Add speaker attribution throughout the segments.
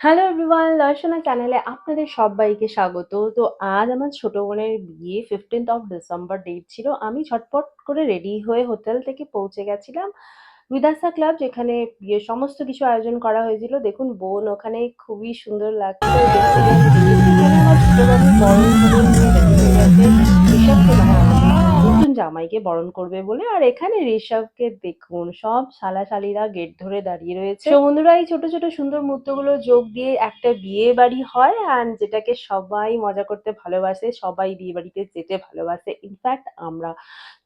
Speaker 1: Hello everyone Darshana চ্যানেলে আপনাদের সবাইকে স্বাগত। তো আজ আমার ছোট বোনের বিয়ে ফিফটিন্থ অফ ডিসেম্বর ডেট ছিল। আমি ঝটপট করে রেডি হয়ে হোটেল থেকে পৌঁছে গেছিলাম। বিদাসা ক্লাব যেখানে বিয়ে সমস্ত কিছু আয়োজন করা হয়েছিল। দেখুন, বোন ওখানে খুবই সুন্দর লাগছে। জামাইকে বরণ করবে বলে। আর এখানে ঋষভকে দেখুন, সব শালাশালিরা গেট ধরে দাঁড়িয়ে রয়েছে। বন্ধুরা এই ছোট ছোট সুন্দর মুহূর্তগুলো যোগ দিয়ে একটা বিয়ে বাড়ি হয় অ্যান্ড যেটাকে সবাই মজা করতে ভালোবাসে, সবাই বিয়ে বাড়িতে যেতে ভালোবাসে। ইনফ্যাক্ট আমরা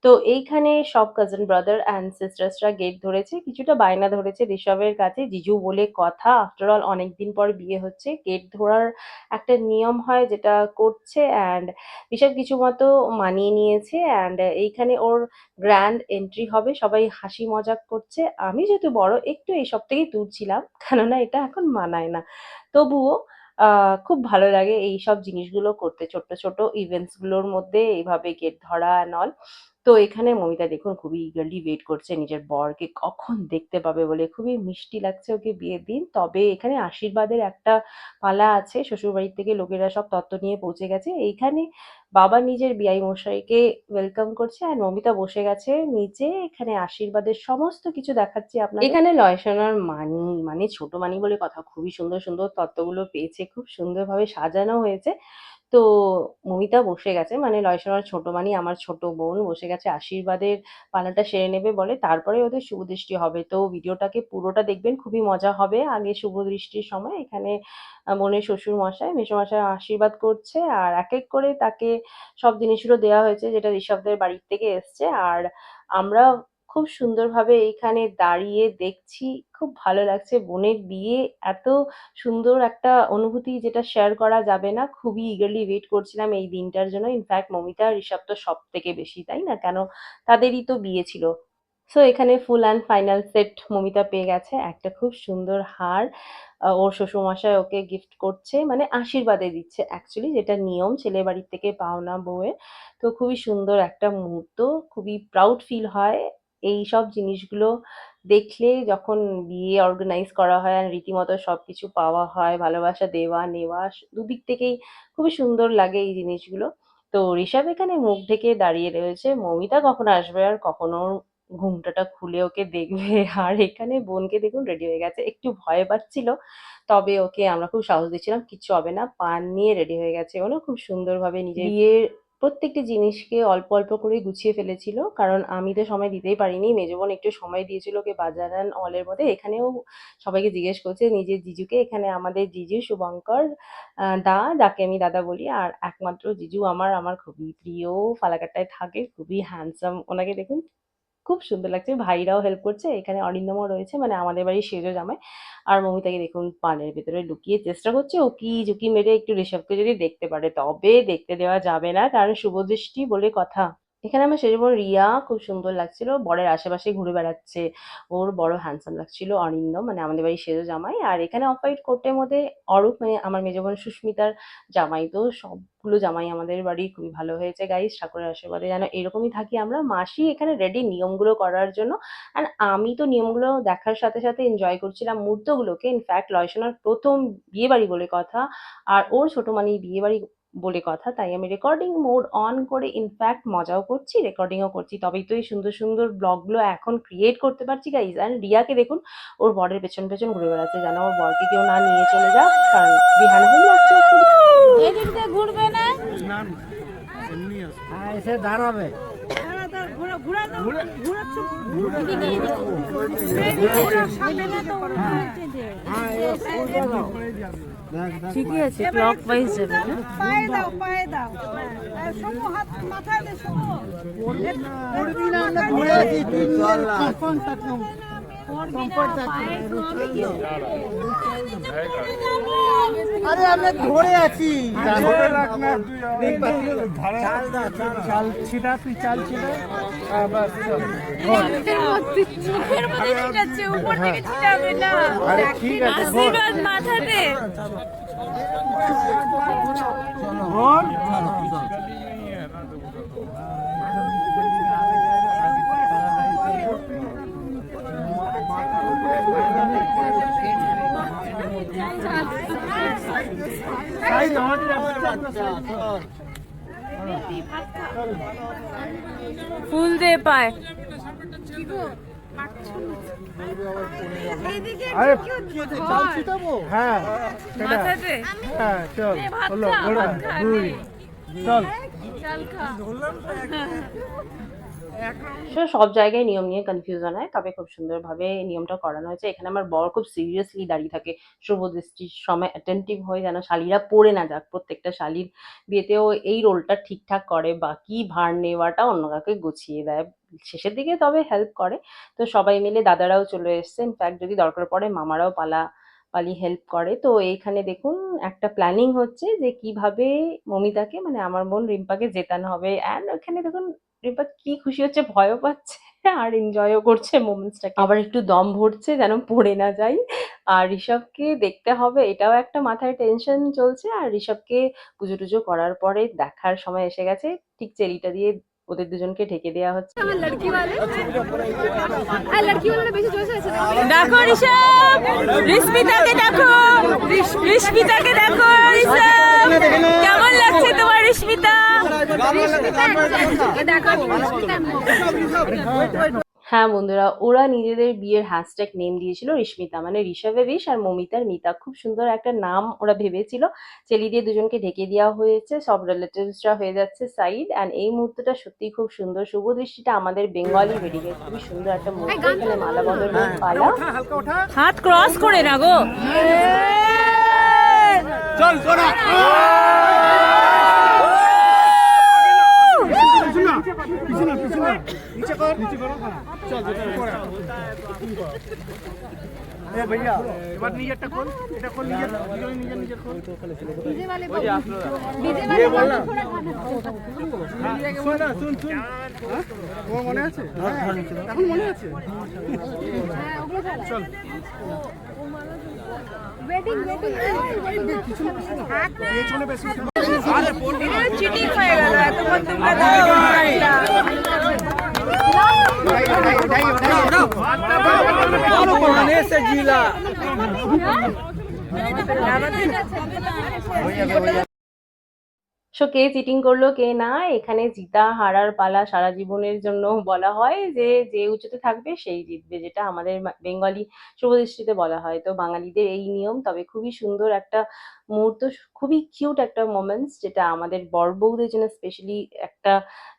Speaker 1: তো এইখানে সব কাজিন ব্রাদার অ্যান্ড সিস্টার্সরা গেট ধরেছে, কিছুটা বায়না ধরেছে ঋষভের কাছে, জিজু বলে কথা আফটার অল অনেকদিন পর বিয়ে হচ্ছে। গেট ধরার একটা নিয়ম হয় যেটা করছে অ্যান্ড ঋষভ কিছু মতো মানিয়ে নিয়েছে অ্যান্ড এইখানে ওর গ্র্যান্ড এন্ট্রি হবে, সবাই হাসি মজাক করছে। আমি যেহেতু বড়, একটু এইসব থেকেই দূর ছিলাম, কেননা এটা এখন মানায় না। তবুও খুব ভালো লাগে এইসব জিনিসগুলো করতে, ছোট্ট ছোট ইভেন্টসগুলোর মধ্যে, এইভাবে গেট ধরা অ্যান্ড অল তো এখানে মমিতা দেখুন খুবই ইগারলি ওয়েট করছে নিজের বরকে কখন দেখতে পাবে বলে। খুবই মিষ্টি লাগছে ওকে বিয়ের দিন। তবে এখানে আশীর্বাদের একটা পালা আছে। শ্বশুরবাড়ির থেকে লোকেরা সব তত্ত্ব নিয়ে পৌঁছে গেছে। এইখানে বাবা নিজের বিয়াই মশাইকে ওয়েলকাম করছে আর মমিতা বসে গেছে নিচে। এখানে আশীর্বাদের সমস্ত কিছু দেখাচ্ছি আপনার এখানে লয়সনার মানি মানে ছোট মানি বলে কথা। খুবই সুন্দর সুন্দর তত্ত্বগুলো পেয়েছে। খুব সুন্দরভাবে সাজানো হয়েছে। তো মমিতা বসে গেছে মানে লয়সনার ছোট মানি আমার ছোট বোন বসে গেছে আশীর্বাদের পালাটা সেরে নেবে বলে। তারপরে ওদের শুভ দৃষ্টি হবে। তো ভিডিওটাকে পুরোটা দেখবেন, খুবই মজা হবে। আগে শুভ দৃষ্টির সময় এখানে বোনের শ্বশুর মশাই মেসোমশাই আশীর্বাদ করছে আর এক এক করে তাকে সব জিনিসগুলো দেওয়া হয়েছে যেটা ঋষভদের বাড়ির থেকে এসছে। আর আমরা খুব সুন্দরভাবে এইখানে দাঁড়িয়ে দেখছি। খুব ভালো লাগছে বোনের বিয়ে। এত সুন্দর একটা অনুভূতি যেটা শেয়ার করা যাবে না। খুবই ইগারলি ওয়েট করছিলাম এই দিনটার জন্য। ইনফ্যাক্ট মমিতা আর ঋষভ তো সব থেকে বেশি, তাই না? কেন? তাদেরই তো বিয়ে ছিল। সো এখানে full and final set Mamita পেয়ে গেছে। একটা খুব সুন্দর হার। ওর শ্বশুরমশাই ওকে গিফট করছে মানে আশীর্বাদে দিচ্ছে অ্যাকচুয়ালি যেটা নিয়ম ছেলে বাড়ির থেকে পাওনা বউয়ের। তো খুবই সুন্দর একটা মুহূর্ত। খুবই প্রাউড ফিল হয়। এই সব জিনিসগুলো দেখলে যখন বিয়ে অর্গানাইজ করা হয় আর রীতিমতো সব কিছু পাওয়া হয়, ভালোবাসা দেওয়া, নেওয়া, দুদিক থেকেই খুবই সুন্দর লাগে এই জিনিসগুলো। তো ঋষভ এখানে মুখ ঢেকে দাঁড়িয়ে রয়েছে। মমিতা কখন আসবে আর কখনো ঘুমটাটা খুলে ওকে দেখবে? আর এখানে বোনকে দেখুন রেডি হয়ে গেছে। একটু ভয় পাচ্ছিল, তবে ওকে আমরা খুব সাহস দিচ্ছিলাম, কিচ্ছু হবে না, পান নিয়ে রেডি হয়ে গেছে। ওরা খুব সুন্দরভাবে নিজের বিয়ের প্রত্যেকটি জিনিসকে অল্প অল্প করে গুছিয়ে ফেলেছিল, কারণ আমি তো সময় দিতেই পারিনি। মেজো বোন একটু সময় দিয়েছিল ওকে বাজারান অলের মধ্যে। এখানেও সবাইকে জিজ্ঞেস করছে, নিজের জিজুকে? এখানে আমাদের জিজু শুভঙ্কর দা, যাকে আমি দাদা বলি, আর একমাত্র জিজু আমার। আমার খুবই প্রিয়, ফালাকাটায় থাকে, খুবই হ্যান্ডসাম ওনাকে দেখুন। খুব সুন্দর লাগছে। ভাইরাও হেল্প করছে। এখানে অরিন্দমও রয়েছে মানে আমাদের বাড়ির সেজো জামাই। আর মমিতাকে দেখুন পানের ভেতরে লুকিয়ে চেষ্টা করছে। ও কি ঝুঁকি মেরে একটু ঋষভকে যদি দেখতে পারে, তবে দেখতে দেওয়া যাবে না। কারণ শুভদৃষ্টি বলে কথা। এখানে আমার শেষ বোন রিয়া খুব সুন্দর লাগছিল। বরের আশেপাশে ঘুরে বেড়াচ্ছে। ওর বড় হ্যান্ডসাম লাগছিল অরিন্দম মানে আমাদের বাড়ির সেজো জামাই। আর এখানে অফ হোয়াইট কোটের মধ্যে অরূপ মানে আমার মেজো বোন সুস্মিতার জামাই। তো সবগুলো জামাই আমাদের বাড়ি খুবই ভালো হয়েছে গাইস ঠাকুরের আশীর্বাদে যেন এরকমই থাকি আমরা। মাসি এখানে রেডি নিয়মগুলো করার জন্য। আর আমি তো নিয়মগুলো দেখার সাথে সাথে এনজয় করছিলাম মুহূর্তগুলোকে। ইনফ্যাক্ট লয়সনার প্রথম বিয়ে বাড়ি বলে কথা। আর ওর ছোট মানে বিয়ে বাড়ি বলে কথা তাই আমি রেকর্ডিং মোড অন করে ইনফ্যাক্ট মজাও করছি রেকর্ডিংও করছি। তবেই তো এই সুন্দর সুন্দর ব্লগগুলো এখন ক্রিয়েট করতে পারছি গাইজ অ্যান্ড রিয়াকে দেখুন ওর বরের পেছন পেছন ঘুরে বেড়াচ্ছে। যেন ওর বরকে কেউ না নিয়ে চলে যাক কারণ
Speaker 2: বিহান ঘুরবে না?
Speaker 3: হ্যাঁ এসে দাঁড়াবে হ্যাঁ এ উল্টে দাও দেখ, দেখ,
Speaker 1: ঠিকই আছে ক্লক ওয়াইজ যাবে না
Speaker 2: পায়ে দাও পায়ে দাও আর সমু হাত মাথায় দে সমু
Speaker 3: পড়বি না, আমরা ঘুরে আছি, তুই চল না। আরে আমরা ধরে আছি ধরে রাখ না চাল চাল চাল ছিটা তুই চাল ছিটা
Speaker 2: মাথাতে
Speaker 3: বল সাইজ আমাদের
Speaker 4: ফুল দে পায়?
Speaker 3: চাল হ্যাঁ হ্যাঁ চল চল।
Speaker 4: খা।
Speaker 1: সো সব জায়গায় নিয়ম নিয়ে কনফিউশন হয়, তবে খুব সুন্দরভাবে নিয়মটা করানো হয়েছে। এখানে আমার বর খুব সিরিয়াসলি দাঁড়িয়ে থাকে। শুভ দৃষ্টির সময় অ্যাটেন্টিভ হয়ে যেন শালিরা পড়ে না যাক, প্রত্যেকটা শালির বিয়েতেও এই রোলটা ঠিকঠাক করে বাকি ভার নেওয়াটা অন্য কাউকে গুছিয়ে দেয়। শেষের দিকে তবে হেল্প করে। তো সবাই মিলে দাদারাও চলে এসছে। ইনফ্যাক্ট যদি দরকার পড়ে, মামারাও পালা পালি হেল্প করে। তো এইখানে দেখুন, একটা প্ল্যানিং হচ্ছে যে কীভাবে মমিতাকে মানে আমার বোন রিম্পাকে জেতানো হবে। অ্যান্ড ওখানে দেখুন, রিম্পা কি খুশি হচ্ছে, ভয়ও পাচ্ছে আর এনজয়ও করছে মোমেন্টসটাকে আবার একটু দম ভরছে যেন পড়ে না যাই। আর ঋষভকে দেখতে হবে, এটাও একটা মাথায় টেনশন চলছে। আর ঋষভকে পুজো টুজো করার পরে দেখার সময় এসে গেছে, ঠিক চেরিটা দিয়ে ওদের দুজনকে ঢেকে দেওয়া হচ্ছে।
Speaker 4: দেখো ঋষভ ঋষ্মিতাকে দেখো ঋষ্মিতাকে দেখো কেমন লাগছে তোমার
Speaker 1: হ্যাঁ বন্ধুরা ওরা নিজেদের বিয়ের হ্যাশট্যাগ নেম দিয়েছিল ঋষ্মিতা মানে ঋষভে ঋষ আর মমিতার মিতা। খুব সুন্দর একটা নাম ওরা ভেবেছিল। চেলি দিয়ে দুজনকে ঢেকে দেওয়া হয়েছে সব রিলেটিভসরা হয়ে যাচ্ছে সাইড অ্যান্ড এই মুহূর্তটা সত্যি খুব সুন্দর। শুভ দৃষ্টিটা আমাদের বেঙ্গলি ওয়েডিংয়ের খুবই সুন্দর একটা মুহূর্ত এখানে মালা বদলের পালা।
Speaker 4: হাত ক্রস করে না গো।
Speaker 3: চল তোরা পিছু না পিছু না নিচে কর নিচে করো। চল যেটা করে এ ভাইয়া এবার নিজেরটা খোল এটা খোল নিজের দুজনে নিজের নিজের খোল ये बोल ना শোন না শুন শুন হ্যাঁ? তোমার মনে আছে এখন মনে আছে চল
Speaker 2: ওয়েডিং ওয়েডিং
Speaker 3: পেছনে বেশি
Speaker 4: চিটিং হয়ে গেল এতক্ষণ তোমরা দাঁড়িয়ে माने से जिला
Speaker 1: সো কে চিটিং করল, কে না, এখানে জিতা, হারার পালা সারা জীবনের জন্য বলা হয় যে যে উঁচুতে থাকবে সেই জিতবে, যেটা আমাদের বেঙ্গলি শুভদৃষ্টিতে বলা হয়। তো বাঙালিদের এই নিয়ম, তবে খুবই সুন্দর একটা মুহূর্ত, খুবই কিউট একটা মোমেন্টস যেটা আমাদের বর বউদের জন্য স্পেশালি একটা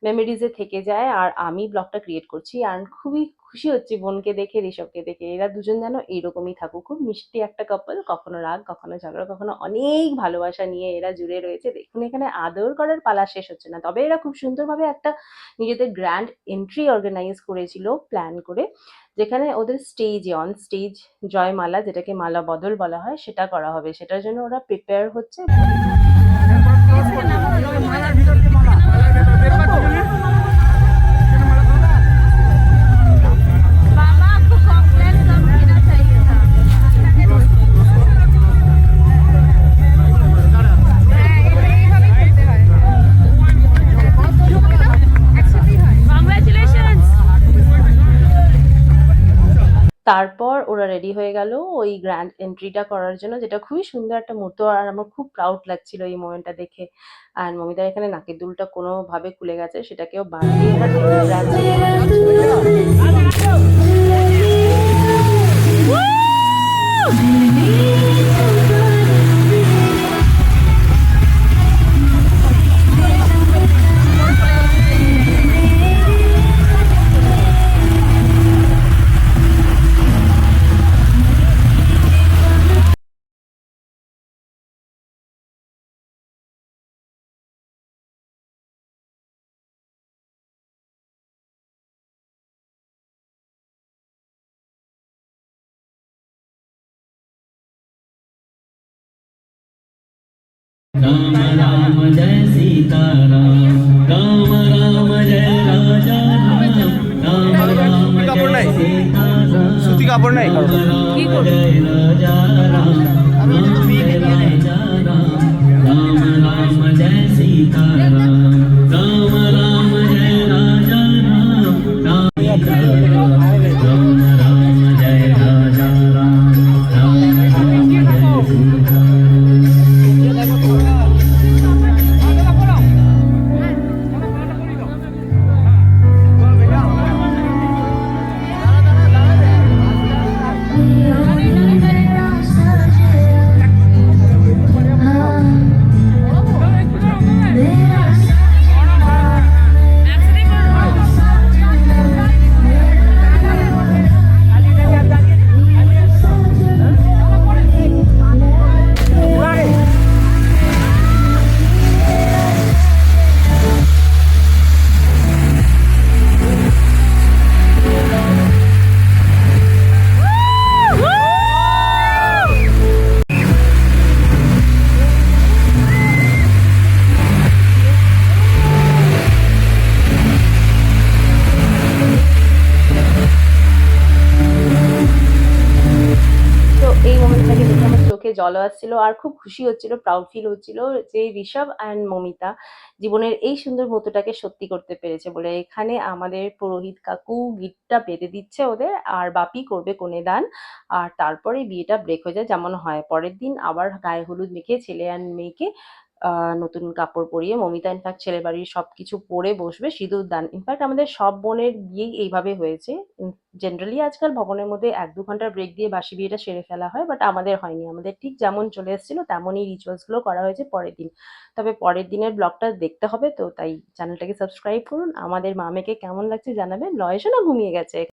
Speaker 1: মেমোরিজে থেকে যায়। আর আমি ব্লগটা ক্রিয়েট করছি আর খুবই খুশি হচ্ছি বোনকে দেখে ঋষভকে দেখে। এরা দুজন যেন এইরকমই থাকুক। খুব মিষ্টি একটা কাপল কখনো রাগ কখনো ঝগড়া কখনো অনেক ভালোবাসা নিয়ে এরা জুড়ে রয়েছে। দেখুন এখানে আদর করার পালা শেষ হচ্ছে না। তবে এরা খুব সুন্দরভাবে একটা নিজেদের গ্র্যান্ড এন্ট্রি অর্গানাইজ করেছিল প্ল্যান করে যেখানে ওদের স্টেজে অন স্টেজ জয়মালা যেটাকে মালা বদল বলা হয় সেটা করা হবে। সেটার জন্য ওরা প্রিপেয়ার হচ্ছে। তারপর ওরা রেডি হয়ে গেল ওই গ্র্যান্ড এন্ট্রিটা করার জন্য, যেটা খুবই সুন্দর একটা মুহূর্ত আর আমার খুব প্রাউড লাগছিল এই মোমেন্টটা দেখে। আর মমিতার এখানে নাকের দুলটা কোনোভাবে খুলে গেছে, সেটাকেও বাড়িয়ে এবার
Speaker 5: राम राम जय सीताराम राम राम जय राजा राम राम जय सीताराम सुती कापड जय राजा राम राम राम जय सीताराम. Hallelujah.
Speaker 1: জলও আসছিল আর খুব খুশি হচ্ছিল প্রাউড ফিল হচ্ছিল যে ঋষভ অ্যান্ড মমিতা জীবনের এই সুন্দর মতোটাকে সত্যি করতে পেরেছে বলে এখানে আমাদের পুরোহিত কাকু গিটটা বেঁধে দিচ্ছে ওদের আর বাপি করবে কোনে দান আর তারপরে বিয়েটা ব্রেক হয়ে যায় যেমন হয়। পরের দিন আবার গায়ে হলুদ মেখে ছেলে অ্যান্ড মেয়েকে নতুন কাপড় পরিয়ে, মমিতা ইনফ্যাক্ট ছেলে বাড়ির সবকিছু পরে বসবে, সিঁদুর দান। ইনফ্যাক্ট আমাদের সব বোনের বিয়েই এইভাবে হয়েছে। জেনারেলি আজকাল ভবনের মধ্যে এক দু ঘণ্টার ব্রেক দিয়ে বাসি বিয়েটা সেরে ফেলা হয় বাট আমাদের হয়নি। আমাদের ঠিক যেমন চলে এসেছিল, তেমনই রিচুয়ালসগুলো করা হয়েছে পরের দিন। তবে পরের দিনের ব্লগটা দেখতে হবে, তো তাই চ্যানেলটাকে সাবস্ক্রাইব করুন। আমাদের মামেকে কেমন লাগছে জানাবেন। লয়েশও না ঘুমিয়ে গেছে।